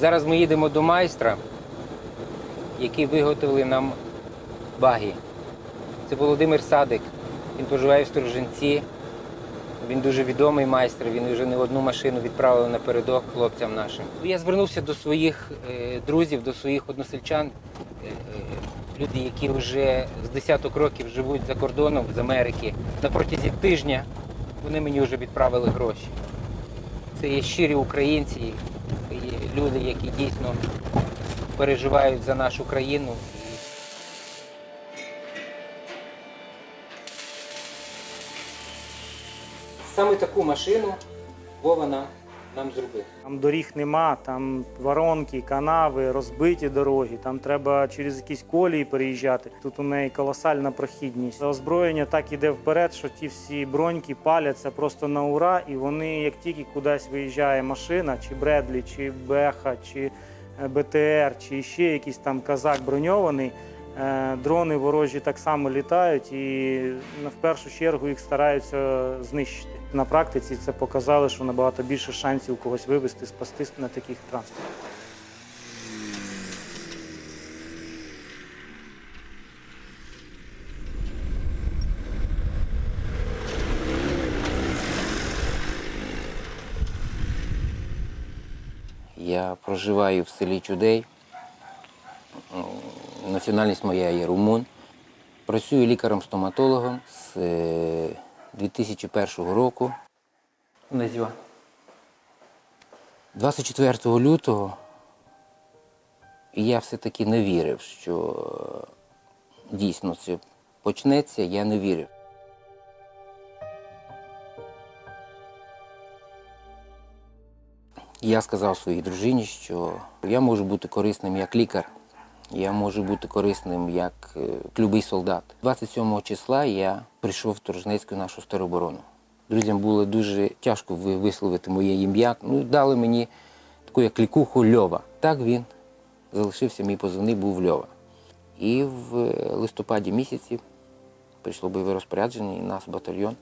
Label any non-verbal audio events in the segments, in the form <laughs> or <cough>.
Зараз ми їдемо до майстра, який виготовив нам баги. Це Володимир Садик. Він проживає в Сторожинці. Він дуже відомий майстер, він вже не одну машину відправив напередок хлопцям нашим. Я звернувся до своїх е, друзів, до своїх односельчан, е, е, люди, які вже з десяток років живуть за кордоном з Америки. На протязі тижня вони мені вже відправили гроші. Це є щирі українці, люди, які дійсно переживають за нашу країну. Саме таку машину Вова нам, нам зробив. Там доріг нема, там воронки, канави, розбиті дороги, там треба через якісь колії переїжджати. Тут у неї колосальна прохідність. Озброєння так іде вперед, що ті всі броньки паляться просто на ура, і вони, як тільки кудись виїжджає машина, чи Бредлі, чи Беха, чи е, БТР, чи ще якийсь там казак броньований. е, Дрони ворожі так само літають, і в першу чергу їх стараються знищити. На практиці це показало, що набагато більше шансів когось вивезти, спасти на таких транспортах. Я проживаю в селі Чудей. Національність моя є румун. Працюю лікарем-стоматологом з е, 2001 року. Назва. 24 лютого я все-таки не вірив, що е, дійсно це почнеться, я не вірив. Я сказав своїй дружині, що я можу бути корисним як лікар, я можу бути корисним як е, любий солдат. 27 числа я прийшов в Торжнецьку нашу тероборону. Друзям було дуже тяжко висловити моє ім'я. Ну, дали мені таку як лікуху Льова. Так він залишився, мій позивний був Льова. І в е, листопаді місяці прийшло бойове розпорядження, і нас батальйон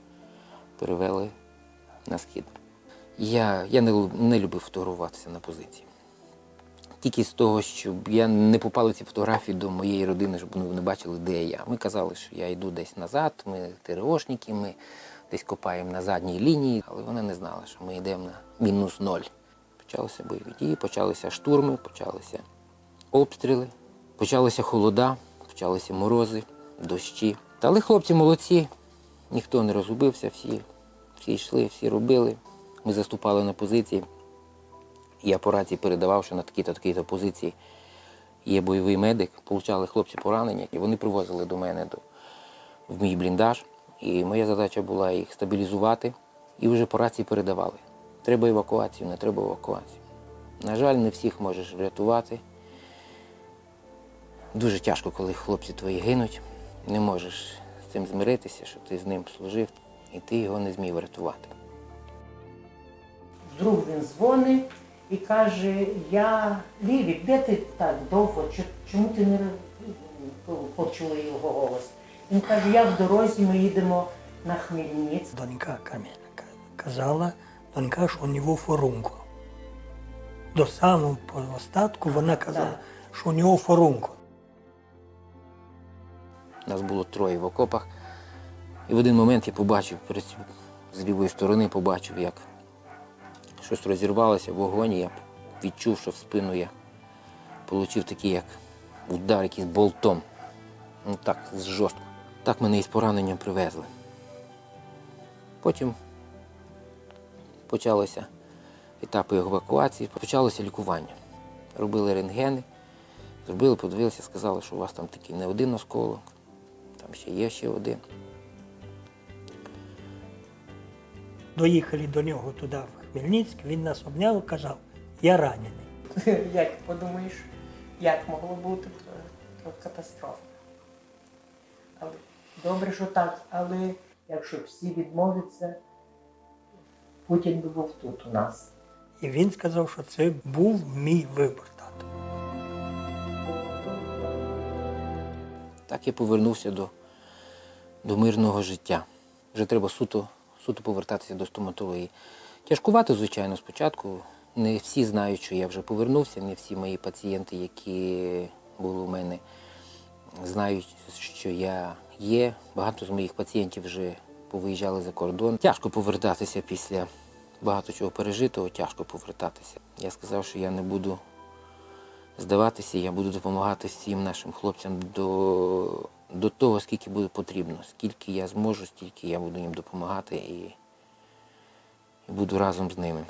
перевели на схід. Я, я не, не любив фотографуватися на позиції. Тільки з того, щоб я не попали ці фотографії до моєї родини, щоб вони не бачили, де я. Ми казали, що я йду десь назад, ми ТРОшники, ми десь копаємо на задній лінії, але вони не знали, що ми йдемо на мінус ноль. Почалися бойові дії, почалися штурми, почалися обстріли, почалися холода, почалися морози, дощі. Та але хлопці молодці, ніхто не розгубився, всі, всі йшли, всі робили. Ми заступали на позиції. Я по рації передавав, що на такій-то такій-то позиції є бойовий медик, получали хлопці поранення, і вони привозили до мене до, в мій бліндаж. І моя задача була їх стабілізувати і вже по рації передавали. Треба евакуацію, не треба евакуацію. На жаль, не всіх можеш врятувати. Дуже тяжко, коли хлопці твої гинуть. Не можеш з цим змиритися, що ти з ним служив, і ти його не зміг врятувати. Вдруг він дзвонить і каже, я Лівік, де ти так довго? Чому ти не ре- почули його голос? Він каже, я в дорозі, ми їдемо на Хмельницьк. Донька Кам'яна казала, донька, що у нього форункул. До самого остатку вона казала, Так. що у нього форункул. Нас було троє в окопах. І в один момент я побачив перед з лівої сторони, побачив, як щось розірвалося, вогонь, я відчув, що в спину я отримав такий як удар якийсь болтом. Ну так, жорстко. Так мене із пораненням привезли. Потім почалися етапи евакуації, почалося лікування. Робили рентгени, зробили, подивилися, сказали, що у вас там такий не один осколок, там ще є ще один. Доїхали до нього туди, в Хмельницьк, він нас обняв і казав, я ранений. <laughs> Як подумаєш, як могло бути, то катастрофа. Але добре, що так, але якщо всі відмовляться, Путін би був тут у нас. І він сказав, що це був мій вибір. тато. Так я повернувся до, до мирного життя. Вже треба суто, суто повертатися до стоматології. Тяжкувато, звичайно, спочатку Не всі знають, що я вже повернувся, не всі мої пацієнти, які були у мене, знають, що я є. Багато з моїх пацієнтів вже повиїжджали за кордон. Тяжко повертатися після багато чого пережитого, тяжко повертатися. Я сказав, що я не буду здаватися, я буду допомагати всім нашим хлопцям до, до того, скільки буде потрібно. Скільки я зможу, стільки я буду їм допомагати і, буду разом з ними.